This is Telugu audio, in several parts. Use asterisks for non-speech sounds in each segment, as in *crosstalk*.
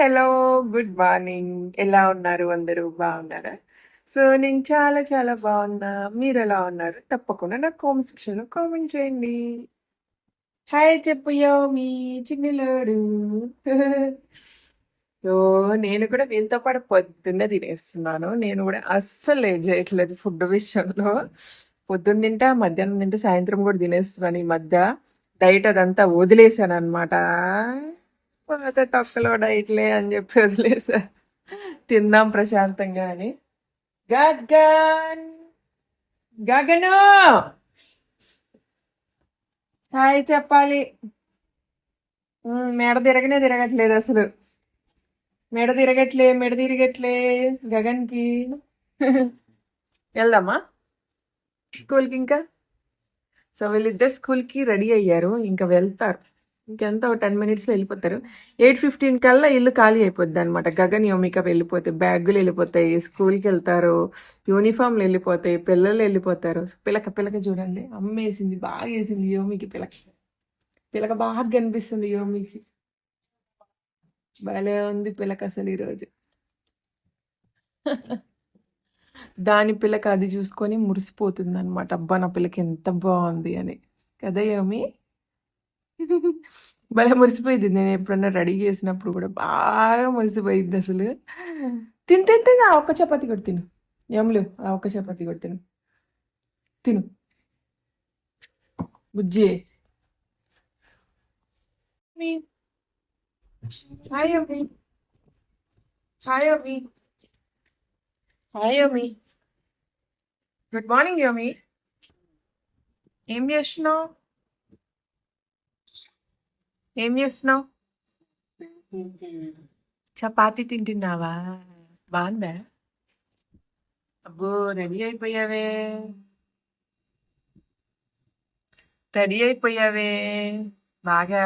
Hello good morning. ఎలా ఉన్నారు? అందరూ బాగున్నారా? సో నేను చాలా చాలా బాగున్నా. మీరు ఎలా ఉన్నారు? తప్పకుండా నాకు కామెంట్ సెక్షన్లో కామెంట్ చేయండి. హాయ్ చెప్పుయో మీ చిన్నలోడు. *laughs* సో నేను కూడా మీతో పాటు పొద్దున్నే తినేస్తున్నాను. నేను కూడా అస్సలు లేట్ చేయట్లేదు ఫుడ్ విషయంలో. పొద్దున్న తింటా మధ్యాహ్నం తింటా సాయంత్రం కూడా తినేస్తున్నాను ఈ మధ్య. డైట్ అదంతా వదిలేసాను అనమాట అయితే తొక్కలో డైట్లే అని చెప్పి వదిలేసా. తిందాం ప్రశాంతంగా అని. గగన్! గగను! హాయ్ చెప్పాలి. మెడ తిరగనే తిరగట్లేదు అసలు. మెడ తిరగట్లే మెడ తిరగట్లే గగన్కి. వెళ్దామా? స్కూల్కి ఇంకా? సో వీళ్ళిద్దరు స్కూల్కి రెడీ అయ్యారు ఇంకా వెళ్తారు. ఇంకెంత ఒక టెన్ మినిట్స్లో వెళ్ళిపోతారు. ఎయిట్ ఫిఫ్టీన్ కల్లా ఇల్లు ఖాళీ అయిపోద్ది అనమాట గగన్ యోమిక వెళ్ళిపోతాయి బ్యాగులు వెళ్ళిపోతాయి స్కూల్కి వెళ్తారు యూనిఫామ్లు వెళ్ళిపోతాయి పిల్లలు వెళ్ళిపోతారు. పిలక పిలక చూడండి. అమ్మ వేసింది బాగా వేసింది యోమికి పిలక. పిలక బాగా కనిపిస్తుంది యోమికి. భలే ఉంది పిలక అసలు ఈరోజు. దాని పిల్లక అది చూసుకొని మురిసిపోతుంది అనమాట అబ్బా నా పిల్లకి ఎంత బాగుంది అని. కదా యోమి? భలే మురిసిపోయింది నేను ఎప్పుడన్నా రెడీ చేసినప్పుడు కూడా బాగా మురిసిపోయింది అసలు. తిని తిని తిని ఆ ఒక్క చపాతి కూడా తిను. యములు ఆ ఒక్క చపాతి కూడా తిను. తిను. బుజ్జి. మీ. హాయ్ అమ్మి. హాయ్ అమ్మి. హాయ్ అమ్మి. గుడ్ మార్నింగ్ యమి ఏం చేస్తున్నావు? ఏం చేస్తున్నావు? చపాతి తింటున్నావా? బాగుందా? అబ్బో రెడీ అయిపోయావే. రెడీ అయిపోయావే. బాగా.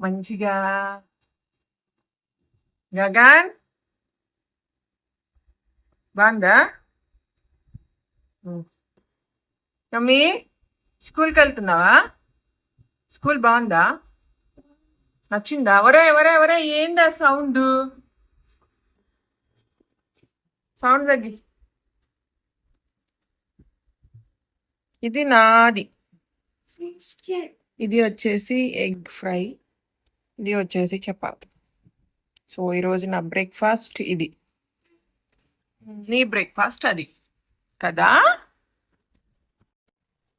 మంచిగా. గగన్? బాగుందా? మమ్మీ స్కూల్కి వెళ్తున్నావా? స్కూల్ బాగుందా? నచ్చిందా? ఒరే ఒరే ఒరే ఏందా సౌండ్? సౌండ్ తగ్గి. ఇది నాది. ఇది వచ్చేసి ఎగ్ ఫ్రై. ఇది వచ్చేసి చపాతి. సో ఈరోజు నా బ్రేక్ఫాస్ట్ ఇది. నీ బ్రేక్ఫాస్ట్ అది. కదా?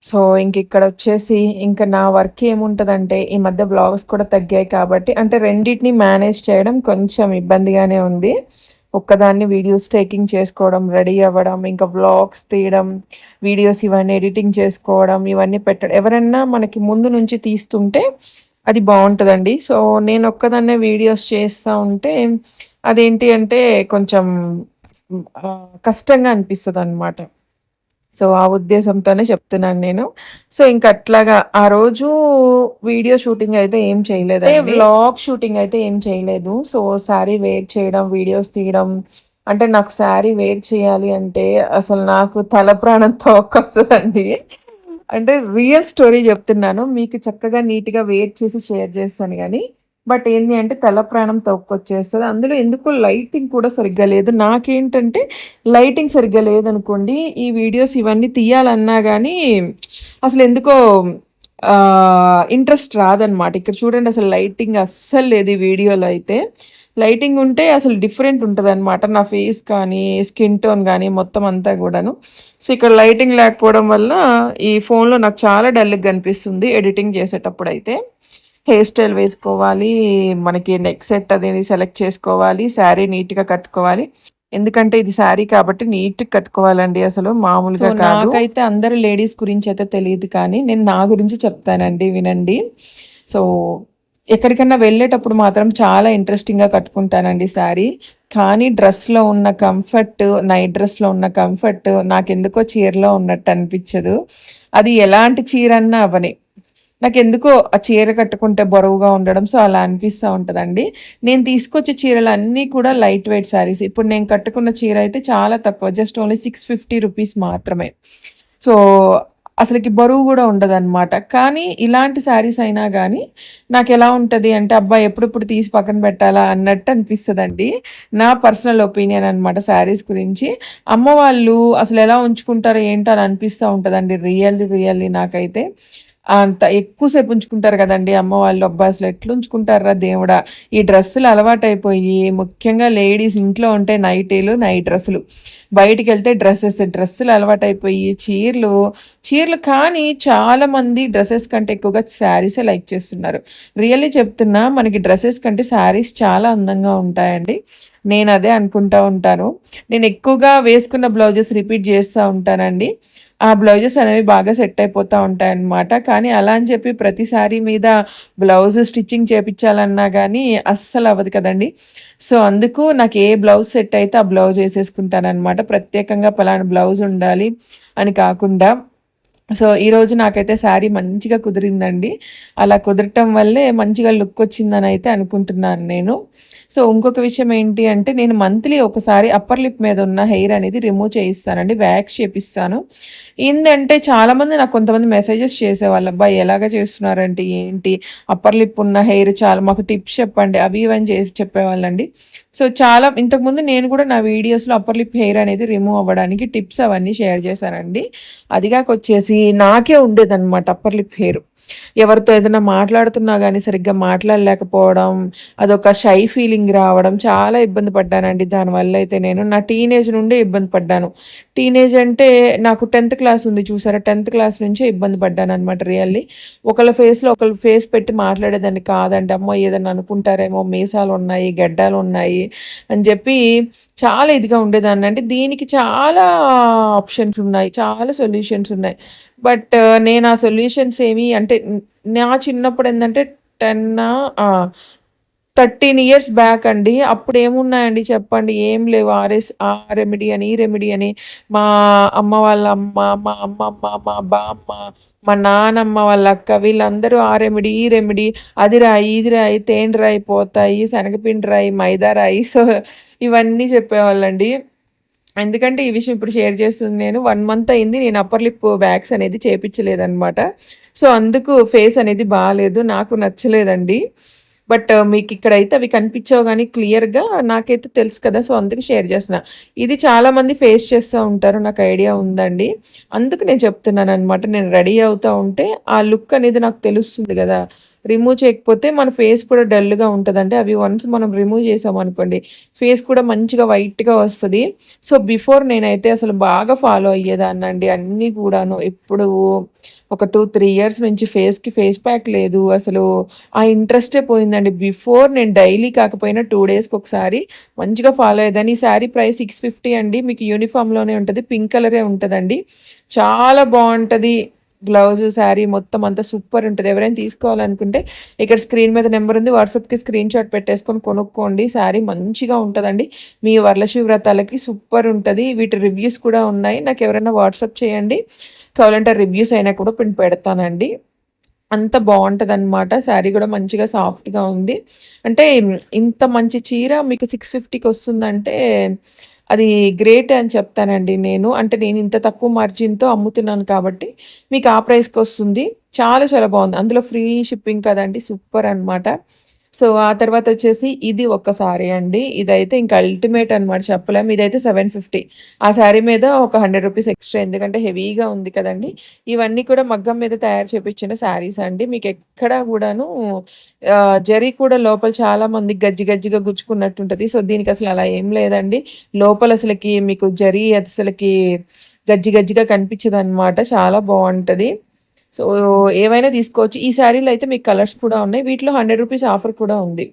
సో ఇంక ఇక్కడ వచ్చేసి ఇంకా నా వర్క్ ఏముంటుందంటే ఈ మధ్య బ్లాగ్స్ కూడా తగ్గాయి కాబట్టి అంటే రెండింటిని మేనేజ్ చేయడం కొంచెం ఇబ్బందిగానే ఉంది. ఒక్కదాన్ని వీడియోస్ టేకింగ్ చేసుకోవడం రెడీ అవ్వడం ఇంకా వ్లాగ్స్ తీయడం వీడియోస్ ఇవన్నీ ఎడిటింగ్ చేసుకోవడం ఇవన్నీ పెట్టడం ఎవరన్నా మనకి ముందు నుంచి తీస్తుంటే అది బాగుంటుందండి. సో నేను ఒక్కదాన్నే వీడియోస్ చేస్తూ ఉంటే అదేంటి అంటే కొంచెం కష్టంగా అనిపిస్తుంది అనమాట సో ఆ ఉద్దేశంతోనే చెప్తున్నాను నేను. సో ఇంకా అట్లాగా ఆ రోజు వీడియో షూటింగ్ అయితే ఏం చేయలేదు వ్లాగ్ షూటింగ్ అయితే ఏం చేయలేదు. సో శారీ వేర్ చేయడం వీడియోస్ తీయడం అంటే నాకు శారీ వేర్ చేయాలి అంటే అసలు నాకు తల ప్రాణం తోకొస్తుందండి అంటే రియల్ స్టోరీ చెప్తున్నాను. మీకు చక్కగా నీట్గా వేర్ చేసి షేర్ చేస్తాను కానీ బట్ ఏంటి అంటే తల ప్రాణం తొక్కొచ్చేస్తుంది అందులో ఎందుకో లైటింగ్ కూడా సరిగ్గా లేదు. నాకేంటంటే లైటింగ్ సరిగ్గా లేదనుకోండి ఈ వీడియోస్ ఇవన్నీ తీయాలన్నా కానీ అసలు ఎందుకో ఇంట్రెస్ట్ రాదనమాట. ఇక్కడ చూడండి అసలు లైటింగ్ అస్సలు లేదు ఈ వీడియోలో అయితే. లైటింగ్ ఉంటే అసలు డిఫరెంట్ ఉంటుంది అనమాట నా ఫేస్ కానీ స్కిన్ టోన్ కానీ మొత్తం అంతా కూడాను. సో ఇక్కడ లైటింగ్ లేకపోవడం వల్ల ఈ ఫోన్లో నాకు చాలా డల్గా కనిపిస్తుంది ఎడిటింగ్ చేసేటప్పుడు అయితే హెయిర్ స్టైల్ వేసుకోవాలి మనకి నెక్ సెట్ అనేది సెలెక్ట్ చేసుకోవాలి శారీ నీట్గా కట్టుకోవాలి. ఎందుకంటే ఇది శారీ కాబట్టి నీట్ కట్టుకోవాలండి అసలు మామూలుగా కాదు. నాకైతే అందరు లేడీస్ గురించి అయితే తెలియదు కానీ నేను నా గురించి చెప్తానండి వినండి. సో ఎక్కడికన్నా వెళ్ళేటప్పుడు మాత్రం చాలా ఇంట్రెస్టింగ్గా కట్టుకుంటానండి శారీ. కానీ డ్రెస్లో ఉన్న కంఫర్ట్ నైట్ డ్రెస్లో ఉన్న కంఫర్ట్ నాకెందుకో చీరలో ఉన్నట్టు అనిపించదు. అది ఎలాంటి చీర అన్నా అవని. నాకు ఎందుకో ఆ చీర కట్టుకుంటే బరువుగా ఉండడం సో అలా అనిపిస్తూ ఉంటుందండి. నేను తీసుకొచ్చే చీరలు అన్నీ కూడా లైట్ వెయిట్ శారీస్. ఇప్పుడు నేను కట్టుకున్న చీర అయితే చాలా తక్కువ just only six fifty rupees మాత్రమే. సో అసలుకి బరువు కూడా ఉండదనమాట కానీ ఇలాంటి శారీస్ అయినా కానీ నాకు ఎలా ఉంటుంది అంటే అబ్బాయి ఎప్పుడెప్పుడు తీసి పక్కన పెట్టాలా అన్నట్టు అనిపిస్తుందండి. నా పర్సనల్ ఒపీనియన్ అనమాట శారీస్ గురించి. అమ్మ వాళ్ళు అసలు ఎలా ఉంచుకుంటారో ఏంటో అని అనిపిస్తూ ఉంటుందండి. రియల్లీ రియల్లీ నాకైతే. అంత ఎక్కువసేపు ఉంచుకుంటారు కదండి అమ్మ వాళ్ళు అబ్బా అసలు ఎట్లా ఉంచుకుంటారా దేవుడా? ఈ డ్రెస్సులు అలవాటైపోయి ముఖ్యంగా లేడీస్ ఇంట్లో ఉంటే నైటీలు నైట్ డ్రెస్సులు. బయటికి వెళ్తే డ్రెస్సెస్ డ్రెస్సులు అలవాటైపోయి చీరలు చీరలు కానీ చాలా మంది డ్రెస్సెస్ కంటే ఎక్కువగా శారీసే లైక్ చేస్తున్నారు. రియల్లీ చెప్తున్నా మనకి డ్రెస్సెస్ కంటే శారీస్ చాలా అందంగా ఉంటాయండి. నేను అదే అనుకుంటా ఉంటాను. నేను ఎక్కువగా వేసుకున్న బ్లౌజెస్ రిపీట్ చేస్తూ ఉంటానండి. ఆ బ్లౌజెస్ అనేవి బాగా సెట్ అయిపోతూ ఉంటాయన్నమాట. కానీ అలా అని చెప్పి ప్రతిసారి మీద బ్లౌజ్ స్టిచ్చింగ్ చేపించాలన్నా కానీ అస్సలు అవ్వదు కదండి. సో అందుకు నాకు ఏ బ్లౌజ్ సెట్ అయితే ఆ బ్లౌజ్ వేసేసుకుంటాను అనమాట ప్రత్యేకంగా పలానా బ్లౌజ్ ఉండాలి అని కాకుండా సో ఈరోజు నాకైతే శారీ మంచిగా కుదిరిందండి. అలా కుదరటం వల్లే మంచిగా లుక్ వచ్చిందని అయితే అనుకుంటున్నాను నేను. సో ఇంకొక విషయం ఏంటి అంటే నేను మంత్లీ ఒకసారి అప్పర్ లిప్ మీద ఉన్న హెయిర్ అనేది రిమూవ్ చేయిస్తానండి వ్యాక్స్ చేపిస్తాను. ఏంటంటే చాలామంది నాకు కొంతమంది మెసేజెస్ చేసేవాళ్ళు అబ్బాయి ఎలాగ చేస్తున్నారంటే ఏంటి? అప్పర్ లిప్ ఉన్న హెయిర్ చాలా మాకు టిప్స్ చెప్పండి అవి ఇవన్నీ చేసి చెప్పేవాళ్ళండి. సో చాలా ఇంతకుముందు నేను కూడా నా వీడియోస్లో అప్పర్ లిప్ హెయిర్ అనేది రిమూవ్ అవ్వడానికి టిప్స్ అవన్నీ షేర్ చేశానండి. అదిగాక వచ్చేసి నాకే ఉండేదన్నమాట అప్పర్ లిప్ హెయిర్ ఎవరితో ఏదైనా మాట్లాడుతున్నా కానీ సరిగ్గా మాట్లాడలేకపోవడం అదొక షై ఫీలింగ్ రావడం చాలా ఇబ్బంది పడ్డానండి. దానివల్ల అయితే నేను నా టీనేజ్ నుండే ఇబ్బంది పడ్డాను. టీనేజ్ అంటే నాకు టెన్త్ క్లాస్ ఉంది చూసారా? టెన్త్ క్లాస్ నుంచే ఇబ్బంది పడ్డాను అనమాట రియల్లీ. ఒకళ్ళ ఫేస్లో ఒకళ్ళ ఫేస్ పెట్టి మాట్లాడేదాన్ని కాదంటే అమ్మో ఏదైనా అనుకుంటారేమో మీసాలు ఉన్నాయి గడ్డాలు ఉన్నాయి అని చెప్పి చాలా ఇదిగా ఉండేదాన్ని అంటే దీనికి చాలా ఆప్షన్స్ ఉన్నాయి చాలా సొల్యూషన్స్ ఉన్నాయి. బట్ నేను ఆ సొల్యూషన్స్ ఏమి అంటే నా చిన్నప్పుడు ఏంటంటే టెన్ థర్టీన్ ఇయర్స్ బ్యాక్ అండి. అప్పుడు ఏమున్నాయండి చెప్పండి. ఏం లేవు. ఆర్ఎస్ ఆ రెమెడీ అని ఈ రెమెడీ అని. మా అమ్మ వాళ్ళ అమ్మ మా అమ్మమ్మ మా బామ్మ మా నానమ్మ వాళ్ళ అక్క వీళ్ళందరూ ఆ రెమెడీ ఈ రెమెడీ. అది రాయి ఇది రాయి తేండి రాయి పోతాయి శనగపిండి రాయి మైదా రాయి. సో ఇవన్నీ చెప్పేవాళ్ళండి. ఎందుకంటే ఈ విషయం ఇప్పుడు షేర్ చేస్తుంది నేను. వన్ మంత్ అయింది. నేను అప్పర్ లిప్ వ్యాక్స్ అనేది చేపించలేదన్నమాట. సో అందుకు ఫేస్ అనేది బాగాలేదు నాకు నచ్చలేదండి. బట్ uh, మీకు ఇక్కడైతే అవి కనిపించవు కానీ క్లియర్గా నాకైతే తెలుసు కదా. సో అందుకు షేర్ చేస్తున్నా. ఇది చాలామంది ఫేస్ చేస్తూ ఉంటారు. నాకు ఐడియా ఉందండి. అందుకు నేను చెప్తున్నాను అనమాట నేను రెడీ అవుతూ ఉంటే ఆ లుక్ అనేది నాకు తెలుస్తుంది కదా. రిమూవ్ చేయకపోతే మన ఫేస్ కూడా డల్గా ఉంటుందండి. అవి వన్స్ మనం రిమూవ్ చేసాం అనుకోండి ఫేస్ కూడా మంచిగా వైట్గా వస్తుంది. సో బిఫోర్ నేనైతే అసలు బాగా ఫాలో అయ్యేదాన్ని అండి. అన్నీ కూడాను ఎప్పుడు ఒక టూ త్రీ ఇయర్స్ నుంచి ఫేస్కి ఫేస్ ప్యాక్ లేదు. అసలు ఆ ఇంట్రెస్టే పోయిందండి. బిఫోర్ నేను డైలీ కాకపోయినా టూ డేస్కి ఒకసారి మంచిగా ఫాలో అయ్యేదాన్ని. ఈ శారీ ప్రైస్ సిక్స్ ఫిఫ్టీ అండి. మీకు యూనిఫామ్లోనే ఉంటుంది పింక్ కలరే ఉంటుందండి. చాలా బాగుంటుంది. బ్లౌజ్ శారీ మొత్తం అంతా సూపర్ ఉంటుంది. ఎవరైనా తీసుకోవాలనుకుంటే ఇక్కడ స్క్రీన్ మీద నెంబర్ ఉంది. వాట్సాప్కి స్క్రీన్ షాట్ పెట్టేసుకొని కొనుక్కోండి. శారీ మంచిగా ఉంటుందండి. మీ వరలక్ష్మి వ్రతాలకి సూపర్ ఉంటుంది. వీటి రివ్యూస్ కూడా ఉన్నాయి. నాకు ఎవరైనా వాట్సాప్ చేయండి. కావాలంటే రివ్యూస్ అయినా కూడా పిండి పెడతానండి. అంత బాగుంటుంది అనమాట శారీ కూడా మంచిగా సాఫ్ట్గా ఉంది. అంటే ఇంత మంచి చీర మీకు సిక్స్ ఫిఫ్టీకి వస్తుందంటే అది గ్రేట్ అని చెప్తానండి నేను. అంటే నేను ఇంత తక్కువ మార్జిన్తో అమ్ముతున్నాను కాబట్టి మీకు ఆ ప్రైస్కి వస్తుంది. చాలా చాలా బాగుంది. అందులో ఫ్రీ షిప్పింగ్ కదండి సూపర్ అనమాట సో ఆ తర్వాత వచ్చేసి ఇది ఒక సారీ అండి. ఇదైతే ఇంకా అల్టిమేట్ అనమాట చెప్పలేము ఇదైతే సెవెన్ ఫిఫ్టీ ఆ శారీ మీద ఒక హండ్రెడ్ రూపీస్ ఎక్స్ట్రా ఎందుకంటే హెవీగా ఉంది కదండి. ఇవన్నీ కూడా మగ్గం మీద తయారు చేపించిన శారీస్ అండి. మీకు ఎక్కడా కూడాను జరీ కూడా లోపల చాలా మంది గజ్జి గజ్జిగా గుచ్చుకున్నట్టుంటుంది సో దీనికి అసలు అలా ఏం లేదండి. లోపల అసలుకి మీకు జరీ అసలుకి గజ్జి గజ్జిగా కనిపించదు అనమాట చాలా బాగుంటుంది. సో ఏవైనా తీసుకోవచ్చు. ఈ శారీలో అయితే మీకు కలర్స్ కూడా ఉన్నాయి. వీటిలో హండ్రెడ్ రూపీస్ ఆఫర్ కూడా ఉంది.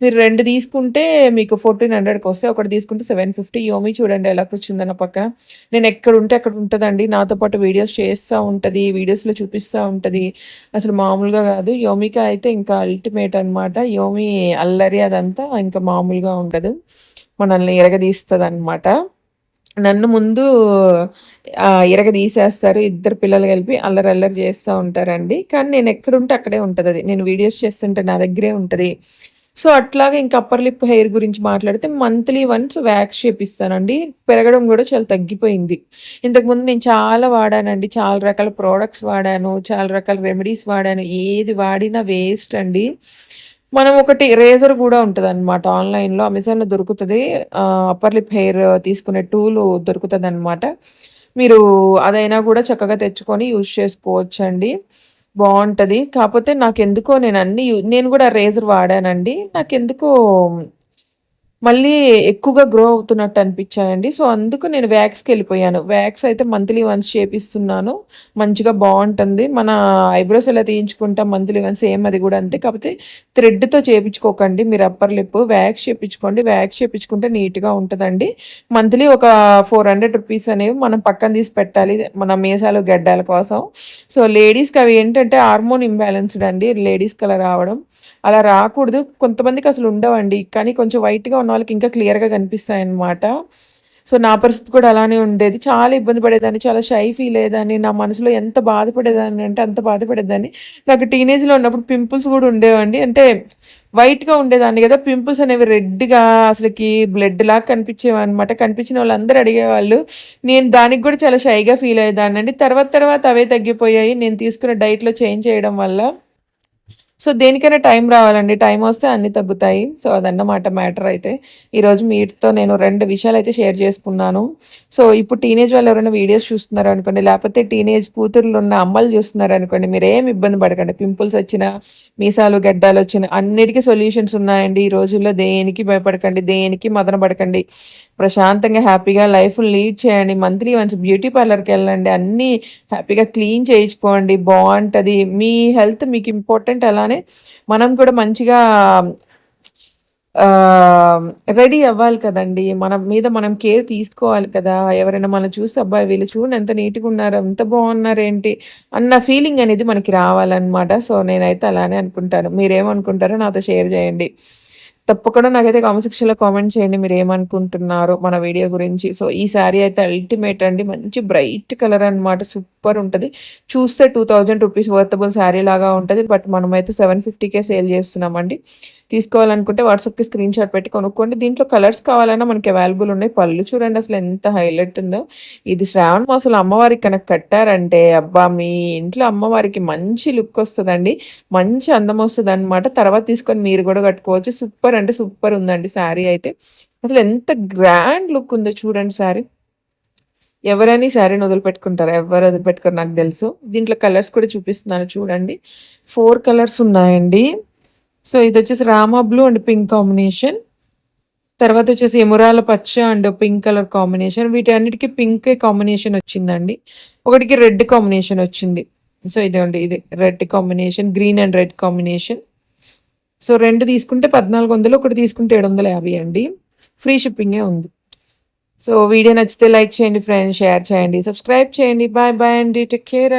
మీరు రెండు తీసుకుంటే మీకు ఫోర్టీన్ హండ్రెడ్కి వస్తే ఒకటి తీసుకుంటే సెవెన్ ఫిఫ్టీ. యోమి చూడండి ఎలా కూర్చుందన్న పక్కన నేను ఎక్కడ ఉంటే అక్కడ ఉంటుందండి. నాతో పాటు వీడియోస్ చేస్తూ ఉంటుంది. వీడియోస్లో చూపిస్తూ ఉంటుంది. అసలు మామూలుగా కాదు. యోమికి అయితే ఇంకా అల్టిమేట్ అనమాట యోమి అల్లరి అదంతా ఇంకా మామూలుగా ఉండదు. మనల్ని ఎరగదీస్తుంది అనమాట నన్ను ముందు ఇరగ తీసేస్తారు ఇద్దరు పిల్లలు కలిపి అల్లరి అల్లరి చేస్తూ ఉంటారండి. కానీ నేను ఎక్కడుంటే అక్కడే ఉంటుంది అది. నేను వీడియోస్ చేస్తుంటే నా దగ్గరే ఉంటుంది. సో అట్లాగే ఇంకా అప్పర్ లిప్ హెయిర్ గురించి మాట్లాడితే మంత్లీ వన్స్ వ్యాక్స్ చేపిస్తానండి. పెరగడం కూడా చాలా తగ్గిపోయింది. ఇంతకుముందు నేను చాలా వాడానండి. చాలా రకాల ప్రోడక్ట్స్ వాడాను. చాలా రకాల రెమెడీస్ వాడాను. ఏది వాడినా వేస్ట్ అండి. మనం ఒకటి రేజర్ కూడా ఉంటుంది అనమాట ఆన్లైన్లో అమెజాన్లో దొరుకుతుంది. అప్పర్ లిప్ హెయిర్ తీసుకునే టూల్ దొరుకుతుంది అనమాట మీరు అదైనా కూడా చక్కగా తెచ్చుకొని యూజ్ చేసుకోవచ్చండి. బాగుంటుంది కాకపోతే నాకెందుకో నేను అన్ని యూ నేను కూడా రేజర్ వాడానండి. నాకెందుకో మళ్ళీ ఎక్కువగా గ్రో అవుతున్నట్టు అనిపించాయండి. సో అందుకు నేను వ్యాక్స్కి వెళ్ళిపోయాను. వ్యాక్స్ అయితే మంత్లీ వన్స్ చేపిస్తున్నాను. మంచిగా బాగుంటుంది. మన ఐబ్రోస్ ఎలా తీయించుకుంటాం మంత్లీ వన్స్ ఏం అది కూడా అంతే. కాకపోతే థ్రెడ్తో చేయించుకోకండి మీరు అప్పర్ లిప్ వ్యాక్స్ చేయించుకోండి వ్యాక్స్ చేయించుకుంటే నీట్గా ఉంటుందండి. మంత్లీ ఒక ఫోర్ హండ్రెడ్ రూపీస్ అనేవి మనం పక్కన తీసి పెట్టాలి. మన మీసాలు గడ్డాల కోసం. సో లేడీస్కి అవి ఏంటంటే హార్మోన్ ఇంబ్యాలెన్స్డ్ అండి. లేడీస్కి అలా రావడం. అలా రాకూడదు. కొంతమందికి అసలు ఉండవండి. కానీ కొంచెం వైట్గా ఉన్న వాళ్ళకి ఇంకా క్లియర్గా కనిపిస్తాయి అన్నమాట సో నా పరిస్థితి కూడా అలానే ఉండేది. చాలా ఇబ్బంది పడేదాన్ని చాలా షై ఫీల్ అయ్యేదాన్ని నా మనసులో ఎంత బాధపడేదాన్ని అంటే అంత బాధపడేదాన్ని. నాకు టీనేజ్లో ఉన్నప్పుడు పింపుల్స్ కూడా ఉండేవండి. అంటే వైట్గా ఉండేదాన్ని కదా పింపుల్స్ అనేవి రెడ్గా అసలుకి బ్లడ్ లాగా కనిపించేవి అనమాట కనిపించిన వాళ్ళందరూ అడిగేవాళ్ళు నేను దానికి కూడా చాలా షైగా ఫీల్ అయ్యేదాన్ని అండి తర్వాత తర్వాత అవే తగ్గిపోయాయి. నేను తీసుకున్న డైట్లో చేంజ్ చేయడం వల్ల సో దేనికైనా టైం రావాలండి. టైం వస్తే అన్నీ తగ్గుతాయి. సో అదన్నమాట మ్యాటర్ అయితే. ఈరోజు మీతో నేను రెండు విషయాలు అయితే షేర్ చేసుకున్నాను. సో ఇప్పుడు టీనేజ్ వాళ్ళు ఎవరైనా వీడియోస్ చూస్తున్నారు అనుకోండి లేకపోతే టీనేజ్ కూతుర్లు ఉన్న అమ్మలు చూస్తున్నారు అనుకోండి మీరు ఏం ఇబ్బంది పడకండి. పింపుల్స్ వచ్చినా మీసాలు గడ్డాలు వచ్చిన అన్నిటికీ సొల్యూషన్స్ ఉన్నాయండి. ఈ రోజుల్లో దేనికి భయపడకండి దేనికి మదన పడకండి. ప్రశాంతంగా హ్యాపీగా లైఫ్ లీడ్ చేయండి. మంత్లీ వన్స్ బ్యూటీ పార్లర్కి వెళ్ళండి. అన్నీ హ్యాపీగా క్లీన్ చేయించుకోండి. బాగుంటుంది. మీ హెల్త్ మీకు ఇంపార్టెంట్ అలా అలానే మనం కూడా మంచిగా రెడీ అవ్వాలి కదండి. మన మీద మనం కేర్ తీసుకోవాలి కదా. ఎవరైనా మనం చూసి అబ్బాయి వీళ్ళు చూడండి ఎంత నీట్గా ఉన్నారు ఎంత బాగున్నారేంటి అన్న ఫీలింగ్ అనేది మనకి రావాలన్నమాట. సో నేనైతే అలానే అనుకుంటాను. మీరేమనుకుంటారో నాతో షేర్ చేయండి. తప్పకుండా నాకైతే కామెంట్ సెక్షన్లో కామెంట్ చేయండి మీరు ఏమనుకుంటున్నారు మన వీడియో గురించి. సో ఈ శారీ అయితే అల్టిమేట్ అండి. మంచి బ్రైట్ కలర్ అనమాట సూపర్ ఉంటుంది. చూస్తే two thousand rupees worthable saree లాగా ఉంటుంది. బట్ మనమైతే సెవెన్ ఫిఫ్టీకే సేల్ చేస్తున్నామండి. తీసుకోవాలనుకుంటే వాట్సాప్కి స్క్రీన్ షాట్ పెట్టి కొనుక్కోండి. దీంట్లో కలర్స్ కావాలన్నా మనకి అవైలబుల్ ఉన్నాయి. పళ్ళు చూడండి అసలు ఎంత హైలైట్ ఉందో. ఇది శ్రావణ మాసంలో అమ్మవారికి కనుక కట్టారంటే అబ్బా మీ ఇంట్లో అమ్మవారికి మంచి లుక్ వస్తుందండి. మంచి అందం వస్తుంది అనమాట తర్వాత తీసుకొని మీరు కూడా కట్టుకోవచ్చు. సూపర్ అంటే సూపర్ ఉందండి శారీ అయితే. అసలు ఎంత గ్రాండ్ లుక్ ఉందో చూడండి శారీ ఎవరైనా శారీని వదిలిపెట్టుకుంటారు? ఎవరు వదిలిపెట్టుకోరు నాకు తెలుసు. దీంట్లో కలర్స్ కూడా చూపిస్తున్నాను చూడండి. ఫోర్ కలర్స్ ఉన్నాయండి. సో ఇది వచ్చేసి Rama blue and pink combination. తర్వాత వచ్చేసి ఎమురాల పచ్చ అండ్ పింక్ కలర్ కాంబినేషన్. వీటి అన్నిటికీ పింక్ కాంబినేషన్ వచ్చిందండి. ఒకటికి రెడ్ కాంబినేషన్ వచ్చింది. సో ఇదండి ఇది red combination green and red combination. So రెండు తీసుకుంటే పద్నాలుగు వందలు ఒకటి తీసుకుంటే ఏడు వందల యాభై అండి. ఫ్రీ షిప్పింగే ఉంది. సో వీడియో నచ్చితే లైక్ చేయండి ఫ్రెండ్స్ షేర్ చేయండి సబ్స్క్రైబ్ చేయండి. బాయ్ బాయ్ అండి. Take care